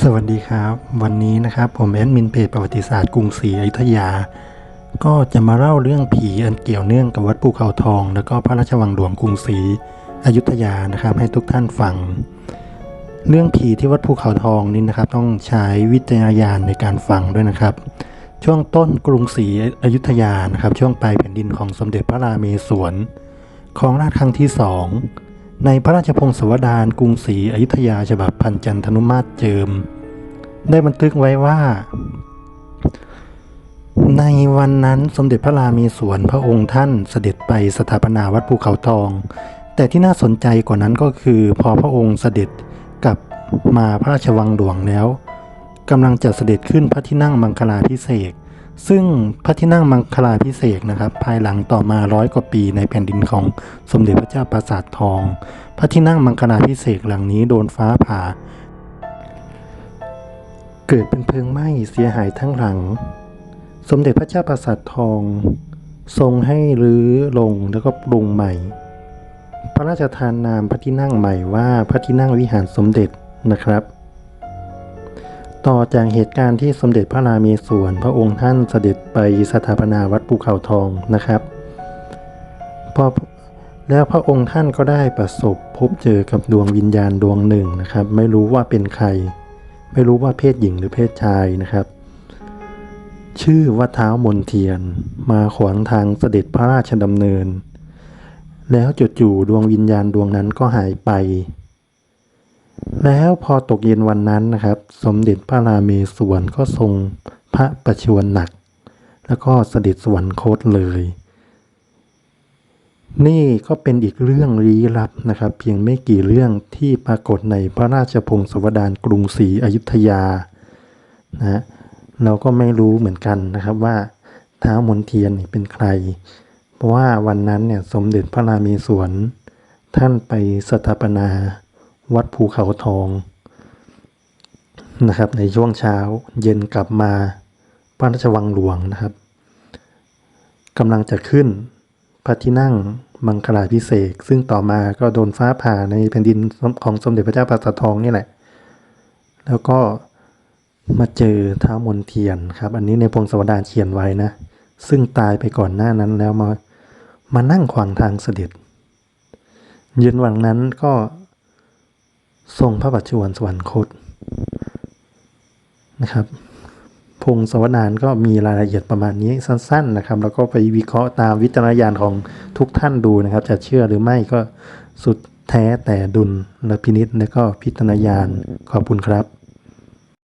สวัสดีครับ วันนี้นะครับผมแอดมินเพจประวัติศาสตร์กรุงศรีอยุธยา ก็จะมาเล่าเรื่องผีอันเกี่ยวเนื่องกับวัดภูเขาทอง แล้วก็พระราชวังหลวงกรุงศรีอยุธยานะครับ ให้ทุกท่านฟัง เรื่องผีที่วัดภูเขาทองนี่นะครับ ต้องใช้วิจารณญาณในการฟังด้วยนะครับ ช่วงต้นกรุงศรีอยุธยานะครับ ช่วงปลายแผ่นดินของสมเด็จพระราเมศวรของราชครั้งที่สอง ในพระราชพงศาวดารกรุงศรีอยุธยาฉบับพันจันทนุมาตรเจิม ได้บันทึกไว้ว่า ในวันนั้นสมเด็จพระรามีสวนพระองค์ท่านเสด็จไปสถาปนาวัดภูเขาทอง แต่ที่น่าสนใจกว่านั้นก็คือพอพระองค์เสด็จกลับมาพระราชวังหลวงแล้วกำลังจะเสด็จขึ้นพระที่นั่งมังคลาพิเศษ ซึ่งพระที่นั่งมังคลาพิเศษนะครับ ภายหลังต่อมาร้อยกว่าปีในแผ่นดินของสมเด็จพระเจ้าปราสาททอง พระที่นั่งมังคลาพิเศษหลังนี้โดนฟ้าผ่า เกิดเป็นเพลิงไหม้เสียหายทั้งหลัง สมเด็จพระเจ้าปราสาททอง ทรงให้รื้อลงแล้วก็ปรุงใหม่ พระราชทานนามพระที่นั่งใหม่ว่าพระที่นั่งวิหารสมเด็จนะครับ ต่อจากเหตุการณ์ที่สมเด็จพระรามีส่วน พระองค์ท่านเสด็จไปสถาปนาวัดภูเขาทองนะครับพอแล้วพระองค์ท่านก็ได้ประสบพบเจอกับดวงวิญญาณดวงหนึ่งนะครับ ไม่รู้ว่าเป็นใคร ไม่รู้ว่าเพศหญิงหรือเพศชายนะครับ ชื่อว่าเท้ามนเทียน มาขวางทางเสด็จพระราชดำเนิน แล้วจู่ๆดวงวิญญาณดวงนั้นก็หายไป แล้วพอตกเย็นวันนั้นนะครับ สมเด็จพระราเมศวรก็ทรงพระประชวรหนัก แล้วก็เสด็จสวรรคตเลย นี่ก็เป็นอีกเรื่องลี้ลับนะครับ เพียงไม่กี่เรื่องที่ปรากฏในพระราชพงศาวดารกรุงศรีอยุธยานะเราก็ไม่รู้เหมือนกันนะครับว่าท้าวมนเทียนเป็นใคร เพราะว่าวันนั้นเนี่ยสมเด็จพระรามีสวนท่านไปสถาปนา วัดภูเขาทองนะครับ ในช่วงเช้าเย็นกลับมาพระราชวังหลวงนะครับกำลังจะขึ้นพระที่นั่งมังคลาพิเศษซึ่งต่อมาก็โดนฟ้าผ่าในแผ่นดินของสมเด็จพระเจ้าปราสาททองนี่แหละ แล้วก็มาเจอท้าวมนเทียนครับ อันนี้ในพงศาวดารเขียนไว้นะ ซึ่งตายไปก่อนหน้านั้นแล้วมามานั่งขวางทางเสด็จเย็นวันนั้นก็ ทรงพระบัชชวนสวรรคตนะครับ พงศวนานก็มีรายละเอียดประมาณนี้สั้น ๆนะครับ แล้วก็ไปวิเคราะห์ตามวิจารณญาณของทุกท่านดูนะครับ จะเชื่อหรือไม่ก็สุดแท้แต่ดุลและพินิษและก็พิจารณญาณขอบคุณครับ